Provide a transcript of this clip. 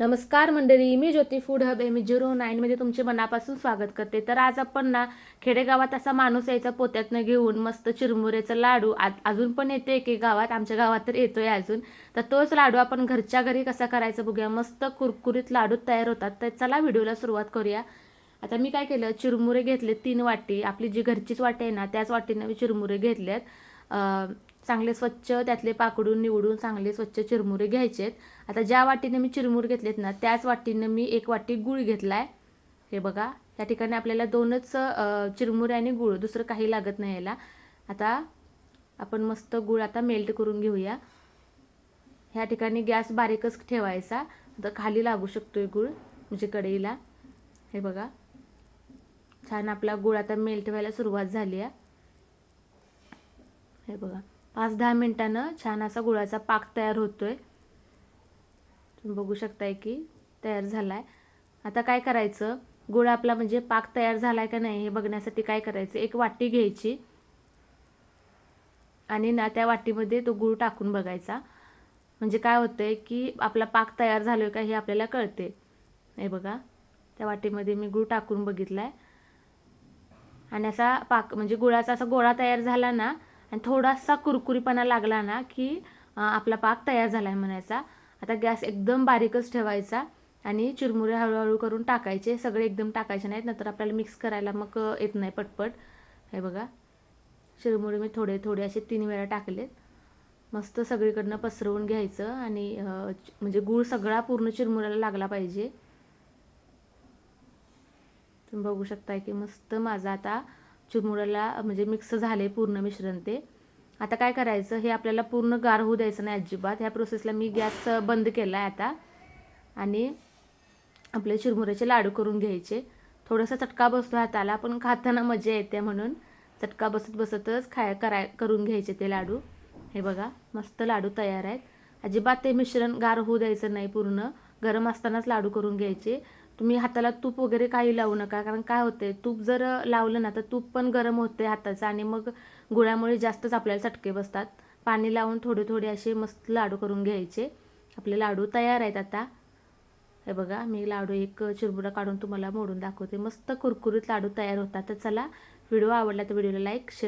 नमस्कार मंडळी मी Jyoti food hub M zero नाईनमध्ये तुमचे मनापासून स्वागत करते. तर आज आपण ना खेडेगावात असा माणूस यायचा पोत्यातनं घेऊन मस्त चिरमुऱ्याचा लाडू आ अजून पण येते एके गावात आमच्या गावात तर येतोय अजून. तर तोच लाडू आपण घरच्या घरी कसा करायचा बघूया. मस्त कुरकुरीत लाडू तयार होतात. तर चला व्हिडिओला सुरुवात करूया. आता मी काय केलं चिरमुरे घेतले तीन वाटी. आपली जी घरचीच वाटी आहे ना त्याच वाटीनं मी चिरमुरे घेतले आहेत चांगले स्वच्छ त्यातले पाकडून निवडून चांगले स्वच्छ चिरमुरे घ्यायचे आहेत आता ज्या वाटीने मी चिरमुरे घेतलेत ना त्याच वाटीनं मी एक वाटी गूळ आहे हे बघा त्या ठिकाणी आपल्याला दोनच चिरमुरे आणि गूळ दुसरं काही लागत नाही याला. आता आपण मस्त गूळ आता मेल्ट करून घेऊया. ह्या ठिकाणी गॅस बारीकच ठेवायचा. तर खाली लागू शकतो आहे गूळ म्हणजे कढईला. हे बघा छान आपला गूळ आता मेल्ट व्हायला सुरुवात झाली आहे. हे बघा. पाच दहा मिनटानं छान असा गुळाचा पाक तयार होतोय. तुम्ही बघू शकताय की तयार झालाय. आता काय करायचं? गुळ आपला म्हणजे पाक तयार झालाय का नाही हे बघण्यासाठी काय करायचं? एक वाटी घ्यायची. आणि ना त्या वाटीमध्ये तो गुळ टाकून बघायचा. म्हणजे काय होतं आहे की आपला पाक तयार झालोय का हे आपल्याला कळते. हे बघा. त्या वाटीमध्ये मी गूळ टाकून बघितला आहे आणि असा पाक म्हणजे गुळाचा असा गोळा तयार झाला ना आणि थोडासा कुरकुरीपणा लागला ना की आपला पाक तयार झाला आहे म्हणायचा. आता गॅस एकदम बारीकच ठेवायचा आणि चिरमुरे हळूहळू करून टाकायचे. सगळे एकदम टाकायचे नाहीत नंतर आपल्याला मिक्स करायला मग येत नाही पटपट. हे बघा. चिरमुरे मी थोडे थोडे असे तीन वेळा टाकलेत. मस्त सगळीकडनं पसरवून घ्यायचं आणि म्हणजे गूळ सगळा पूर्ण चिरमुऱ्याला लागला पाहिजे. तुम्ही बघू शकताय की मस्त माझा आता चिरमुऱ्याला म्हणजे मिक्स झाले पूर्ण मिश्रण ते. आता काय करायचं हे आपल्याला पूर्ण गार होऊ द्यायचं नाही अजिबात. ह्या प्रोसेसला मी गॅस बंद केला आहे आता. आणि आपले चिरमुऱ्याचे लाडू करून घ्यायचे. थोडासा चटका बसतो हाताला पण खाताना मजा येते म्हणून चटका बसत बसतच खाय कराय करून घ्यायचे ते लाडू. हे बघा मस्त लाडू तयार आहेत. अजिबात ते मिश्रण गार होऊ द्यायचं नाही पूर्ण. गरम असतानाच लाडू करून घ्यायचे. तुम्ही हाताला तूप वगैरे काही लावू नका कारण काय होते तूप जर लावलं ना तर तूप पण गरम होते हाताचं आणि मग गुळामुळे जास्तच आपल्याला चटके बसतात. पाणी लावून थोडे थोडे असे मस्त लाडू करून घ्यायचे. आपले लाडू तयार आहेत आता. हे बघा मी लाडू एक चिरबुडा काढून तुम्हाला मोडून दाखवते. मस्त कुरकुरीत लाडू तयार होतात. तर चला व्हिडिओ आवडला तर व्हिडिओला लाईक शेअर